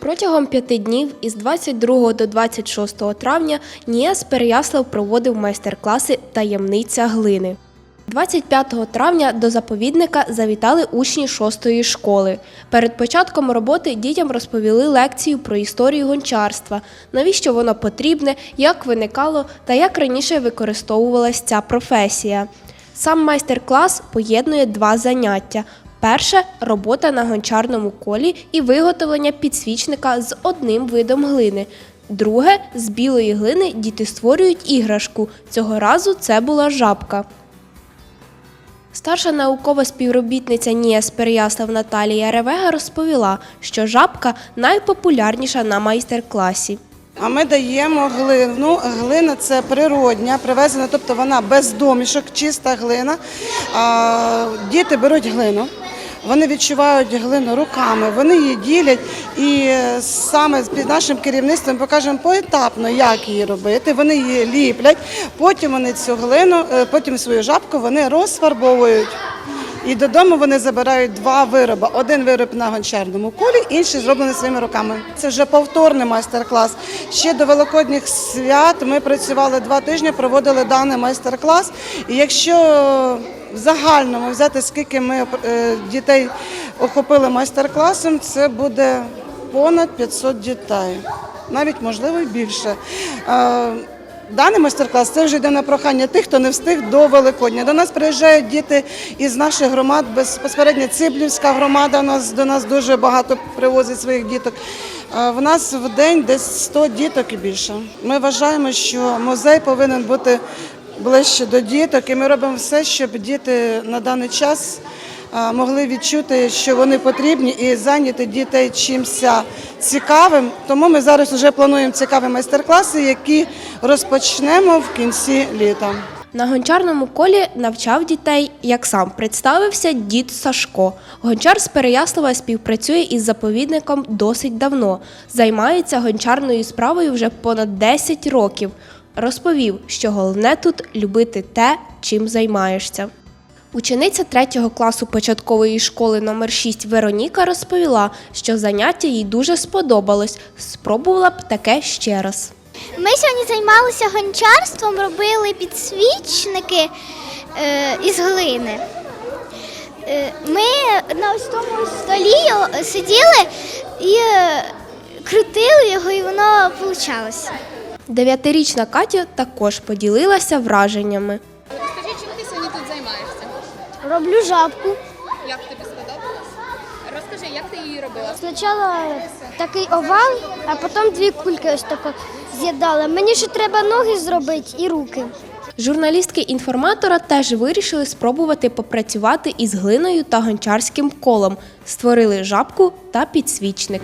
Протягом п'яти днів із 22 до 26 травня НІЕС Переяслав проводив майстер-класи Таємниця глини. 25 травня до заповідника завітали учні 6 школи. Перед початком роботи дітям розповіли лекцію про історію гончарства, навіщо воно потрібне, як виникало та як раніше використовувалась ця професія. Сам майстер-клас поєднує два заняття. Перше робота на гончарному колі і виготовлення підсвічника з одним видом глини. Друге з білої глини діти створюють іграшку. Цього разу це була жабка. Старша наукова співробітниця НІЕС Переяслав Наталія Ревега розповіла, що жабка найпопулярніша на майстер-класі. А ми даємо глину. Глина це природня, привезена, тобто вона без домішок, чиста глина. Діти беруть глину. Вони відчувають глину руками, вони її ділять, і саме під нашим керівництвом покажемо поетапно, як її робити. Вони її ліплять, потім вони цю глину, е, потім свою жабку вони розфарбовують. І додому вони забирають два вироби. Один вироб на гончарному кулі, інший зроблений своїми руками. Це вже повторний майстер-клас. Ще до великодніх свят ми працювали два тижні, проводили даний майстер-клас. І якщо в загальному взяти, скільки ми е, дітей охопили майстер-класом, це буде понад 500 дітей, навіть можливо і більше. Е, Даний майстер-клас це вже йде на прохання тих, хто не встиг до Великодня. До нас приїжджають діти із наших громад, безпосередньо Циблівська громада. Нас до нас дуже багато привозить своїх діток. Е, В нас в день десь 100 діток і більше. Ми вважаємо, що музей повинен бути ближче до діток, і ми робимо все, щоб діти на даний час могли відчути, що вони потрібні, і зайняти дітей чимся цікавим. Тому ми зараз вже плануємо цікаві майстер-класи, які розпочнемо в кінці літа. На гончарному колі навчав дітей, як сам представився дід Сашко. Гончар з Переяслава співпрацює із заповідником досить давно. Займається гончарною справою вже понад 10 років. Розповів, що головне тут любити те, чим займаєшся. Учениця 3 класу початкової школи номер 6 Вероніка розповіла, що заняття їй дуже сподобалось. Спробувала б таке ще раз. Ми сьогодні займалися гончарством, робили підсвічники е, із глини. Е, ми на ось тому столі сиділи і е, крутили його, і воно вийшло. Дев'ятирічна Катя також поділилася враженнями. Скажи, чим ти сьогодні тут займаєшся? Роблю жабку. Як тобі сподобалось? Розкажи, як ти її робила? Спочатку такий овал, а потім дві кульки ось тако з'їдали. Мені ще треба ноги зробити і руки. Журналістки інформатора теж вирішили спробувати попрацювати із глиною та гончарським колом. Створили жабку та підсвічник.